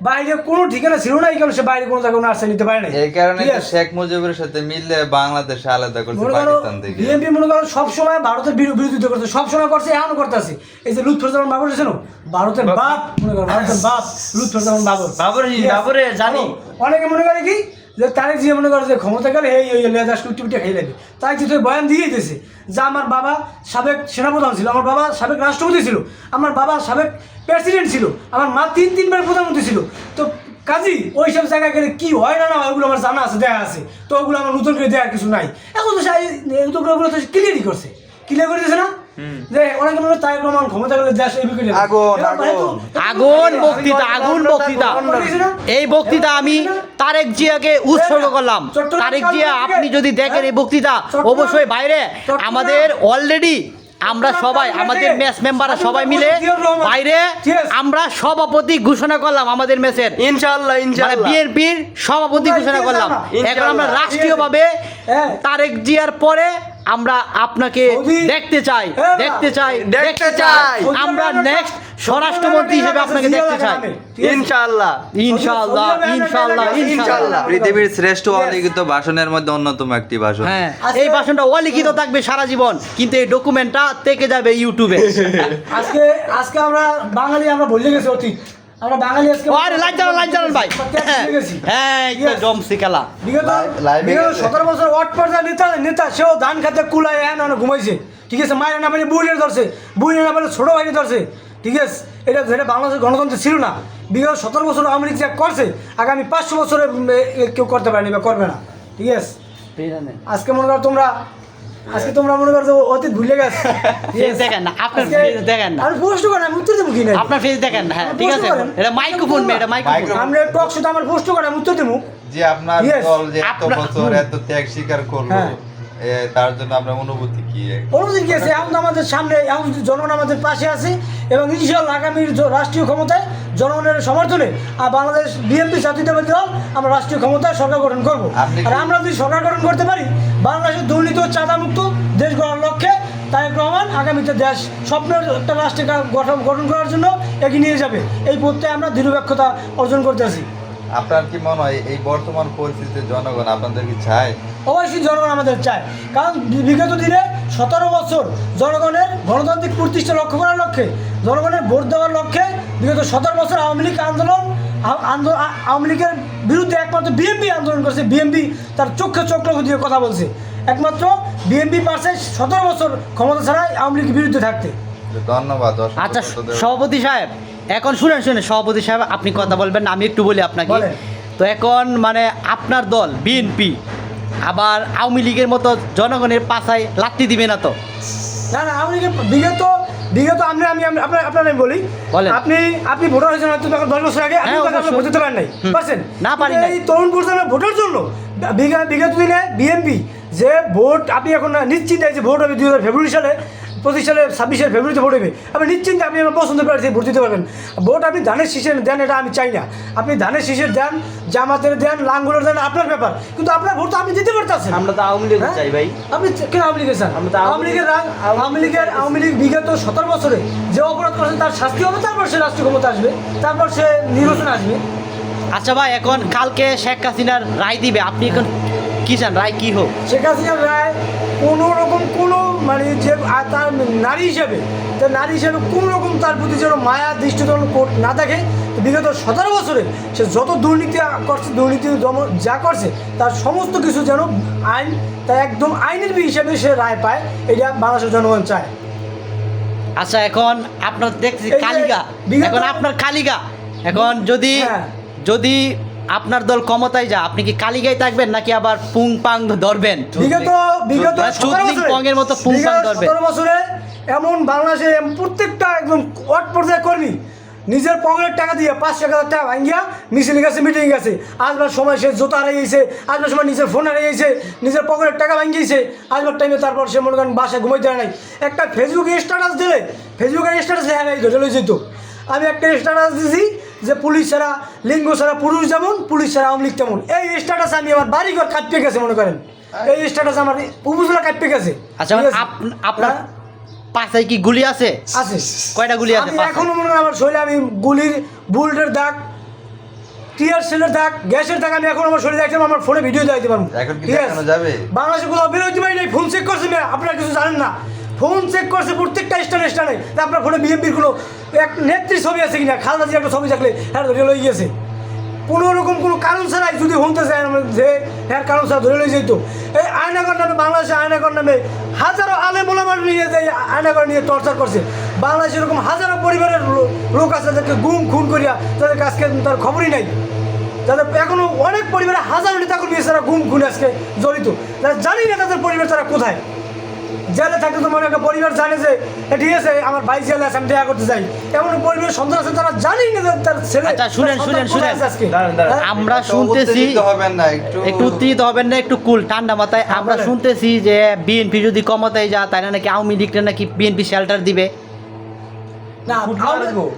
বাইরে কোনো ঠিকানা ছিল না এই কারণে সে বাইরে কোনো জায়গায় কোনো আশ্রয় নিতে পারে না এই কারণে? শেখ মুজিবের সাথে মিললে বাংলাদেশ আলাদা করছে মনে করো পাকিস্তান থেকে। বিএনপি মনে করো সবসময় ভারতের বিরো- বিরোধিতা করছে সবসময় করছে এমন করতেছে এই যে লুৎফর বাবর ছিল ভারতের বাপ মনে করো ভারতের বাপ লুৎফর বাবর। বাবরে আছে? বাবরে জানি। অনেকে মনে করে কি যে তারেক যে মনে করে যে ক্ষমতা গেলে এই এই লেজাস কুটি কুটি খেয়ে নেবে তাই কিন্তু বয়ান দিয়ে দিয়েছে যে আমার বাবা সাবেক সেনাপ্রধান ছিল, আমার বাবা সাবেক রাষ্ট্রপতি ছিল, আমার বাবা সাবেক প্রেসিডেন্ট ছিল, আমার মা তিন, তিনবার প্রধানমন্ত্রী ছিল। তো কাজী, ওই সব জায়গায় গেলে কি হয় না না ওগুলো আমার জানা আছে দেখা আছে। তো ওগুলো আমার নতুন করে দেওয়ার কিছু নাই। এখন তো ওগুলো তো ক্লিয়ারই করছে। ক্লিয়ার করে দিয়েছে না? যে অনেকে প্রমাণ ক্ষমতা গেলে দেশ এই বিকেটে আগুন, বক্তৃতা আগুন বক্তৃতা এই বক্তৃতা আমি তারেক জিয়াকে উৎসর্গ করলাম। তারেক জিয়া আপনি যদি দেখেন এই বক্তৃতা অবশ্যই বাইরে। আমাদের অলরেডি আমরা সবাই আমাদের ম্যাচ মেম্বাররা সবাই মিলে বাইরে আমরা সভাপতি ঘোষণা করলাম আমাদের ম্যাচের ইনশাআল্লাহ মানে ইনশাআল্লাহ। বিএনপির সভাপতি ঘোষণা করলাম। এখন আমরা রাষ্ট্রীয়ভাবে। তারেক জিয়ার পরে আমরা আপনাকে দেখতে চাই হ্যাঁ, দেখতে চাই দেখতে চাই। আমরা নেক্সট স্বরাষ্ট্রমন্ত্রী হিসেবে আপনাকে দেখতে চাই। ইনশাআল্লাহ। ইনশাআল্লাহ ইনশাআল্লাহ ইনশাআল্লাহ। ইনশাআল্লাহ। পৃথিবীর শ্রেষ্ঠ অলিখিত ভাষণের মধ্যে অন্যতম একটি ভাষণ। হ্যাঁ এই ভাষণটা অলিখিত থাকবে সারা জীবন কিন্তু এই ডকুমেন্টটা থেকে যাবে ইউটিউবে আজকে আজকে আমরা বাঙালি আমরা ভুলে গেছি অতীত। আমরা বাঙালি আজকে আরে লাইট জ্বালান লাইট জ্বালান ভাই। হ্যাঁ তো খেলা। বিগত সতেরো বছর ওয়াট পর্যায়ে নেতা নেতা সেও ধান খাতে কুলায় হ্যাঁ না ঘুমাইছে। ঠিক আছে মায়ের না বুড়িয়ে ধরছে বুড়িয়ে না পারে ছোট ভাইকে ধরছে। ঠিক আছে এটা যেটা বাংলাদেশের গণতন্ত্র ছিল না। বিগত সতেরো বছর আওয়ামী লীগ যা করছে আগামী পাঁচশো বছরে কেউ করতে পারেনি বা করবে না। ঠিক আছে। আজকে মনে করো তোমরা আজকে তোমরা মনে করো অতীত ভুলে গেছে। দেখেন না, আপনার face দেখেন না। আর পোস্ট করেন আমি উত্তর দেবো কি না? আপনার ফেস দেখেন না, হ্যাঁ ঠিক আছে। এটা মাইক্রোফোন এটা মাইক্রোফোন আমরা টক শুধু আমার পোস্ট করেন আমি উত্তর দেবো। যে আপনার দল যে এত বছর এত ত্যাগ স্বীকার করল হ্যাঁ। তার জন্য আপনার অনুভূতি কি? অনুদিন গেছে এখন আমাদের সামনে এখন যদি জনগণ আমাদের পাশে আছে এবং ইনশাল্লাহ আগামীর রাষ্ট্রীয় ক্ষমতায় জনগণের সমর্থনে আর বাংলাদেশ বিএনপি জাতীয়তাবাদী দল আমরা রাষ্ট্রীয় ক্ষমতায় সরকার গঠন করব। আর আমরা যদি সরকার গঠন করতে পারি বাংলাদেশের চাঁদামুক্ত দেশ গড়ার লক্ষ্যে তারেক রহমান আগামীতে দেশ স্বপ্নের একটা রাষ্ট্র গঠন গঠন করার জন্য এগিয়ে নিয়ে যাবে। এই প্রত্যয়ে আমরা দৃঢ়ব্যাক্ষতা অর্জন করতে আছি। আপনার কি মনে হয় এই বর্তমান পরিস্থিতিতে জনগণ আপনাদের কি চায়? অবশ্যই জনগণ আমাদের চায়। কারণ বিগত দিনে সতেরো বছর জনগণের গণতান্ত্রিক প্রতিষ্ঠা লক্ষ্য করার লক্ষ্যে জনগণের ভোট দেওয়ার লক্ষ্যে বিগত সতেরো বছর আওয়ামী লীগ আন্দোলন আওয়ামী লীগের বিরুদ্ধে একমাত্র বিএনপি আন্দোলন করছে। বিএনপি তার চোখে চোখ দিয়ে কথা বলছে। একমাত্র বিএনপি পারছে সতেরো বছর ক্ষমতা ছাড়া আওয়ামী লীগের বিরুদ্ধে থাকতে। ধন্যবাদ আচ্ছা সভাপতি সাহেব এখন শুনেন শুনেন সভাপতি সাহেব আপনি কথা বলবেন আমি একটু বলি আপনাকে। তো এখন মানে আপনার দল বিএনপি আবার আওয়ামী লীগের মতো জনগণের পাশায় লাত্তি দিবে না তো? না না আওয়ামী লীগের বিগত বিগত আমি আমি আমি- আপনার আপনার আমি বলি। আপনি আপনি ভোটার হয়েছেন হয়তো তখন দশ বছর আগে আপনি হ্যাঁ, তখন ভোট দিতে পারেন নাই। পারছেন? না, পারি কিন্তু এই তরুণ প্রজন্মের ভোটের জন্য বিগত দিনে বিএনপি যে ভোট আপনি এখন নিশ্চিন্তে যে ভোট হবে দুই হাজার ফেব্রুয়ারি সালে পঁচিশ সালে ছাব্বিশের ফেব্রুয়ারিতে ভোট হবে। আপনি নিশ্চিন্তে আপনি আমার পছন্দ প্রার্থী ভোট দিতে পারবেন। ভোট আপনি ধানের শীষের দেন এটা আমি চাই না। আপনি ধানের শীষের দেন জামাতের দেন লাঙ্গুলের দেন আপনার ব্যাপার। কিন্তু আপনার ভোট তো আপনি দিতে পারতেছেন। আমরা তো আওয়ামী লীগ হ্যাঁ? চাই ভাই। আপনি কেন আওয়ামী লীগের স্যার আমরা তো আওয়ামী লীগের রাগ আওয়ামী লীগের আওয়ামী লীগ বিগত সতেরো বছরে যে অপরাধ করেছে তার শাস্তি হবে তারপর সে রাষ্ট্রীয় ক্ষমতা আসবে তারপর সে নির্বাচনে আসবে। আচ্ছা ভাই এখন কালকে শেখ হাসিনার রায় দিবে আপনি এখন কি চান? রায় কি হোক? শেখ হাসিনার রায় কোনো রকম কোনো মানে যে তার নারী হিসেবে তার নারী হিসেবে কোনো রকম তার প্রতি যেন মায়া দৃষ্টিকোণ কোট না থাকে তো বিগত সতেরো বছরে সে যত দুর্নীতি করছে দুর্নীতি দমন যা করছে তার সমস্ত কিছু যেন আইন তা একদম আইনের হিসেবে সে রায় পায় এটা বাংলাদেশের জনগণ চায়। আচ্ছা এখন আপনার দেখছি কালিকা এখন আপনার কালিগা। এখন যদি হ্যাঁ। যদি আপনার দল ক্ষমতায় যা আপনি কি কালিগায় থাকবেন নাকি আবার পুং পাং ধরবেন? বিগত বিগত সতেরো বছরে- মতো পুং পাং বিগত ধরবে। সতেরো বছরে এমন বাংলাদেশে প্রত্যেকটা একদম ওয়ার্ড পর্যায়ে কর্মী নিজের পকেটের টাকা দিয়ে পাঁচ এক হাজার টাকা ভাঙ্গিয়া মিছিল গেছে মিটিং গেছে। আসবার সময় সে জুতা হারিয়েছে আসবার সময় নিজের ফোন হারিয়ে হারিয়েছে নিজের পকেটের টাকা ভাঙ্গিয়েছে আসবার টাইমে তারপর সে মনে করেন বাসায় ঘুমাইতে নাই। একটা ফেসবুকে স্ট্যাটাস দিলে ফেসবুকের স্ট্যাটাস হ্যাঁ ধরে যেত আমি একটা স্ট্যাটাস দিছি যে পুলিশ ছাড়া লিঙ্গ ছাড়া পুরুষ যেমন পুলিশ ছাড়া আওয়ামী লীগ তেমন। এই স্ট্যাটাস আমি আমার বাড়ি ঘর কাঁপতে গেছে মনে করেন। এই স্ট্যাটাস আমার উপজেলা কাঁপতে গেছে। আচ্ছা আপনার হ্যাঁ, পাশায় কি গুলি আছে? আছে। কয়টা গুলি আছে আমি এখনও মনে হয় আমার শরীরে আমি গুলির বুলেটের দাগ টিয়ার সেলের দাগ গ্যাসের দাগ আমি এখন আমার শরীরে দেখলাম আমার ফোনে ভিডিও দিতে পারব। এখন কি? দেখানো যাবে? বাংলাদেশে কোথাও বেরোতে পারি নাই ফোন চেক করছে আপনারা কিছু জানেন না। ফোন চেক করছে প্রত্যেকটা স্টানে স্টানে আপনার ফোনে বিএনপির কোনো এক নেত্রী ছবি আছে কিনা? খালদা জিয়ার একটা ছবি থাকলে হ্যাঁ ধরে লই গিয়েছে। কোনো রকম কোনো কারণ ছাড়াই যদি হতে চায় যে হ্যাঁ কারণ ছাড়া ধরে লই যেত এই আয়নাগর নামে বাংলাদেশে আয়নাগর নামে হাজারো আলে মোলামার নিয়ে যে আয়নাগর নিয়ে টর্চার করছে। বাংলাদেশে এরকম হাজারো পরিবারের লোক আছে যাদেরকে গুম, খুন করিয়া তাদেরকে আজকে তার খবরই নাই। তাদের এখনও অনেক পরিবারে হাজারো নেতা কর্মী আছে যারা গুম, খুন আজকে জড়িত। তারা জানি না তাদের পরিবার তারা কোথায়। জেলে থাকতে তো মনে একটা পরিবার জানে যে এ ঠিক আছে আমার ভাই জেলে আছে আমি দেখা করতে যাই। এমন পরিবারের সন্তান আছে তারা জানি না যে তার ছেলে আচ্ছা, শুনেন, শুনেন, শুনেন। হ্যাঁ? আমরা শুনতেছি উত্তেজিত হবেন না একটু একটু উত্তেজিত হবেন না একটু কুল ঠান্ডা মাথায়। আমরা শুনতেছি যে বিএনপি যদি ক্ষমতায় যায় তাই নাকি আওয়ামী লীগটা নাকি বিএনপি শেল্টার দিবে? না আওয়ামী-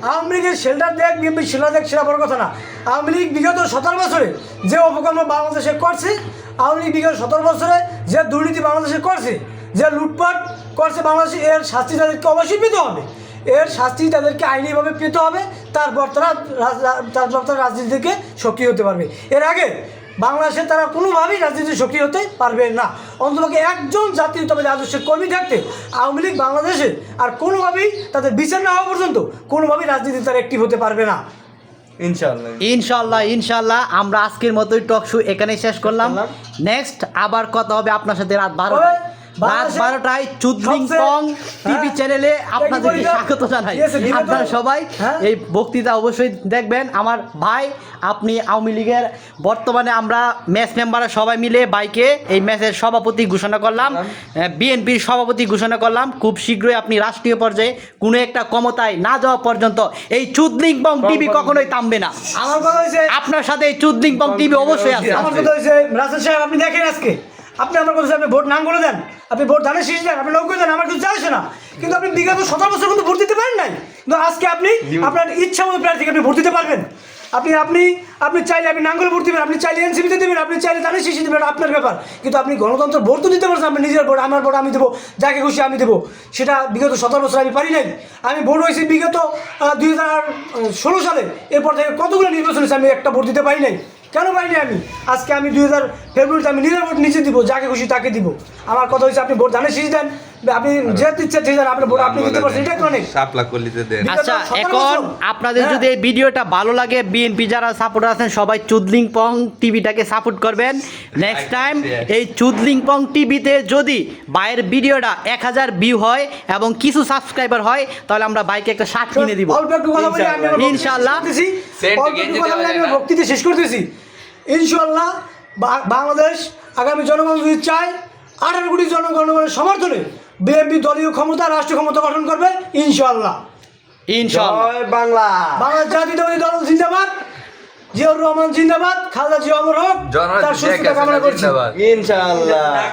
আওয়ামী লীগের শেল্টার দেখ বিএনপি শেল্টার দেখ সেটা বড় কথা না। আওয়ামী লীগ বিগত সতেরো বছরে যে অপকর্ম বাংলাদেশে করছে আওয়ামী লীগ বিগত সতেরো বছরে যে দুর্নীতি বাংলাদেশে করছে যে লুটপাট করছে বাংলাদেশে এর শাস্তি তাদেরকে অবশ্যই পেতে হবে। এর শাস্তি তাদেরকে আইনিভাবে পেতে হবে তারপর তারা তারপর তারা রাজনীতি থেকে সক্রিয় হতে পারবে। এর আগে বাংলাদেশে তারা কোনোভাবেই রাজনীতি সক্রিয় হতে পারবে না। অন্তপক্ষে একজন জাতীয়তাবাদী আদর্শের কর্মী থাকতে আওয়ামী লীগ বাংলাদেশে আর কোনোভাবেই তাদের বিচার না হওয়া পর্যন্ত কোনোভাবেই রাজনীতি তারা অ্যাক্টিভ হতে পারবে না। ইনশাল্লাহ ইনশাল্লাহ ইনশাল্লাহ আমরা আজকের মতোই টক শো এখানেই শেষ করলাম। নেক্সট আবার কথা হবে আপনার সাথে রাত বারো তবে রাত বারোটায় চুদলিং সবচেয়ে- পং টিভি হ্যাঁ, চ্যানেলে আপনাদেরকে স্বাগত জানাই। আপনারা সবাই হ্যাঁ। এই বক্তৃতা অবশ্যই দেখবেন। আমার ভাই আপনি আওয়ামী লীগের বর্তমানে আমরা ম্যাচ মেম্বাররা সবাই মিলে বাইকে এই ম্যাচের সভাপতি ঘোষণা করলাম। বিএনপির সভাপতি ঘোষণা করলাম। খুব শীঘ্রই আপনি রাষ্ট্রীয় পর্যায়ে কোনো একটা ক্ষমতায় না যাওয়া পর্যন্ত এই চুদলিং পং টিভি কখনোই থামবে না। আমার কথা হয়েছে আপনার সাথে এই চুদলিং পং টিভি অবশ্যই আছে। আমার কথা হয়েছে রাসেল সাহেব আপনি দেখেন আজকে? আপনি আমার কথা আপনি ভোট নাম করে দেন আপনি ভোট ধানের শীষ দেন আপনি নৌকো দেন আমার কিছু চাইছে না। কিন্তু আপনি বিগত সতেরো বছর কিন্তু ভোট দিতে পারেন নাই। কিন্তু আজকে আপনি আপনার ইচ্ছা মতো প্রার্থীকে আপনি ভোট দিতে পারবেন। আপনি আপনি আপনি চাইলে আপনি নাঙ্গলে ভোট দেবেন আপনি চাইলে এনসিপিতে দেবেন আপনি চাইলে ধানের শীষ দেবেন আপনার ব্যাপার। কিন্তু আপনি গণতন্ত্র ভোট তো দিতে পারছেন আপনি নিজের ভোট আমার ভোট আমি দেবো যাকে খুশি আমি দেবো। সেটা বিগত সতেরো বছর আমি পারি নাই। আমি ভোট হয়েছি বিগত দুই হাজার ষোলো সালে। এরপর থেকে কতগুলো নির্বাচন হয়েছে আমি একটা ভোট দিতে পারি নাই। কেন পাইনি আমি? আজকে আমি দুই হাজার ফেব্রুয়ারিতে আমি নিজের ভোট নিজে দিব যাকে খুশি তাকে দিব। আমার কথা হচ্ছে আপনি ভোট ধানের শীষ দেন আপনি যে ইচ্ছা ঠিক দেন আপনার ভোট আপনি দিতে পারছেন এটা তো অনেক। শাপলা কলিতে দেন। আচ্ছা এখন আপনাদের হ্যাঁ। যদি এই ভিডিওটা ভালো লাগে বিএনপি যারা সাপোর্টার আছেন সবাই চুদলিং পং টিভিটাকে সাপোর্ট করবেন। নেক্সট টাইম এই চুদলিং পং টিভিতে যদি বাইরের ভিডিওটা এক হাজার ভিউ হয় এবং কিছু সাবস্ক্রাইবার হয় তাহলে আমরা বাইকে একটা শার্ট কিনে দিব। ইনশাআল্লাহ। বক্তৃতা শেষ করতেছি। ইনশাল্লাহ বা- বাংলাদেশ আগামী জনগণ যদি চায় আঠারো কোটি জনগণের সমর্থনে বিএনপি দলীয় ক্ষমতা রাষ্ট্র ক্ষমতা গঠন করবে ইনশাল্লাহ ইনশাল্লাহ বাংলা। বাংলা জাতীয় জাতীয়তাবাদী দল জিন্দাবাদ জিয়াউর রহমান জিন্দাবাদ খালেদা জিয়া অমর হোক তার সুস্থতা কামনা করছি। জিন্দাবাদ। ইনশাআল্লাহ।